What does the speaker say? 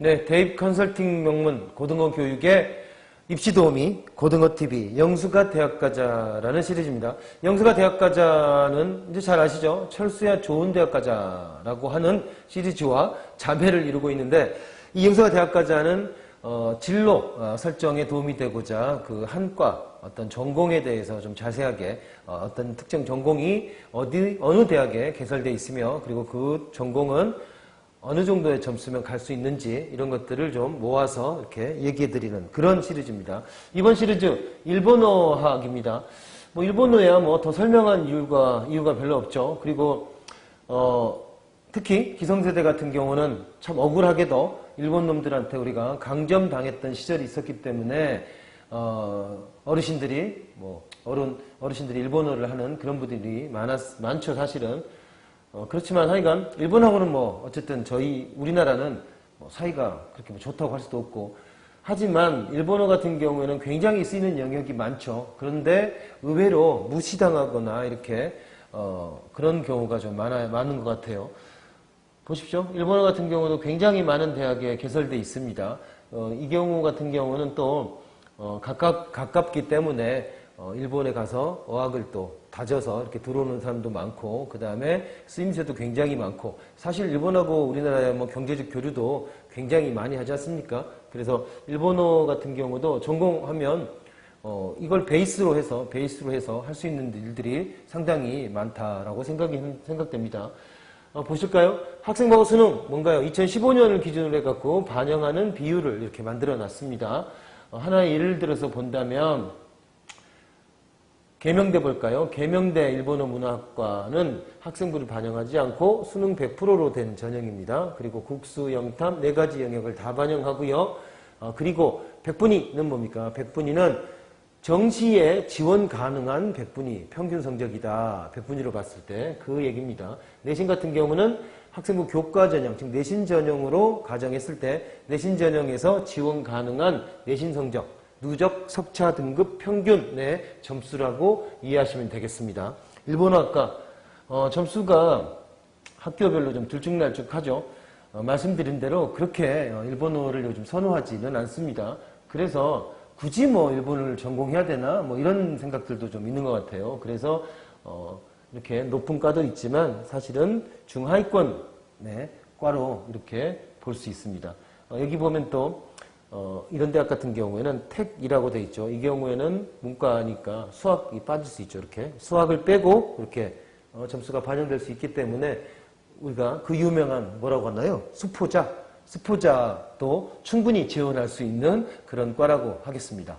네, 대입 컨설팅 명문 고등어 교육의 입시 도우미 고등어 TV 영수가 대학 가자라는 시리즈입니다. 영수가 대학 가자는 이제 잘 아시죠? 철수야 좋은 대학 가자라고 하는 시리즈와 자매를 이루고 있는데 이 영수가 대학 가자는 어, 진로 어, 설정에 도움이 되고자 그 한과 어떤 전공에 대해서 좀 자세하게 어, 떤 특정 전공이 어디 어느 대학에 개설되어 있으며 그리고 그 전공은 어느 정도의 점수면 갈 수 있는지 이런 것들을 좀 모아서 이렇게 얘기해 드리는 그런 시리즈입니다. 이번 시리즈 일본어학입니다. 뭐 일본어야 뭐 더 설명한 이유가 이유가 별로 없죠. 그리고 어 특히 기성세대 같은 경우는 참 억울하게도 일본 놈들한테 우리가 강점당했던 시절이 있었기 때문에 어 어르신들이 뭐 어른 어르신들이 일본어를 하는 그런 분들이 많았 많죠 사실은 어, 그렇지만 하여간 일본하고는 뭐 어쨌든 저희 우리나라는 뭐 사이가 그렇게 뭐 좋다고 할 수도 없고 하지만 일본어 같은 경우에는 굉장히 쓰이는 영역이 많죠. 그런데 의외로 무시당하거나 이렇게 어, 그런 경우가 좀 많아 많은 것 같아요. 보십시오. 일본어 같은 경우도 굉장히 많은 대학에 개설돼 있습니다. 어, 이 경우 같은 경우는 또 어, 가깝 가깝기 때문에 어, 일본에 가서 어학을 또 다져서 이렇게 들어오는 사람도 많고 그 다음에 쓰임새도 굉장히 많고 사실 일본하고 우리나라의 뭐 경제적 교류도 굉장히 많이 하지 않습니까? 그래서 일본어 같은 경우도 전공하면 어, 이걸 베이스로 해서 베이스로 해서 할 수 있는 일들이 상당히 많다라고 생각이 생각됩니다. 어, 보실까요? 학생방어 수능 뭔가요? 2015년을 기준으로 해갖고 반영하는 비율을 이렇게 만들어 놨습니다. 어, 하나의 예를 들어서 본다면 개명대 볼까요? 개명대 일본어 문화학과는 학생부를 반영하지 않고 수능 100%로 된 전형입니다. 그리고 국수, 영탐 네 가지 영역을 다 반영하고요. 어, 그리고 백분위는 뭡니까? 백분위는 정시에 지원 가능한 백분위 평균 성적이다. 백분위로 봤을 때 그 얘기입니다. 내신 같은 경우는 학생부 교과 전형, 즉 내신 전형으로 가정했을 때 내신 전형에서 지원 가능한 내신 성적 누적 석차 등급 평균의 점수라고 이해하시면 되겠습니다. 일본어학과 어, 점수가 학교별로 좀 들쭉날쭉하죠. 어, 말씀드린 대로 그렇게 어, 일본어를 요즘 선호하지는 않습니다. 그래서 굳이 뭐 일본어를 전공해야 되나 뭐 이런 생각들도 좀 있는 것 같아요. 그래서 어, 이렇게 높은 과도 있지만 사실은 중하위권 네, 과로 이렇게 볼 수 있습니다. 어, 여기 보면 또 어, 이런 대학 같은 경우에는 택이라고 돼 있죠. 이 경우에는 문과니까 수학이 빠질 수 있죠. 이렇게 수학을 빼고 이렇게 어, 점수가 반영될 수 있기 때문에 우리가 그 유명한 뭐라고 하나요? 수포자, 수포자도 충분히 지원할 수 있는 그런 과라고 하겠습니다.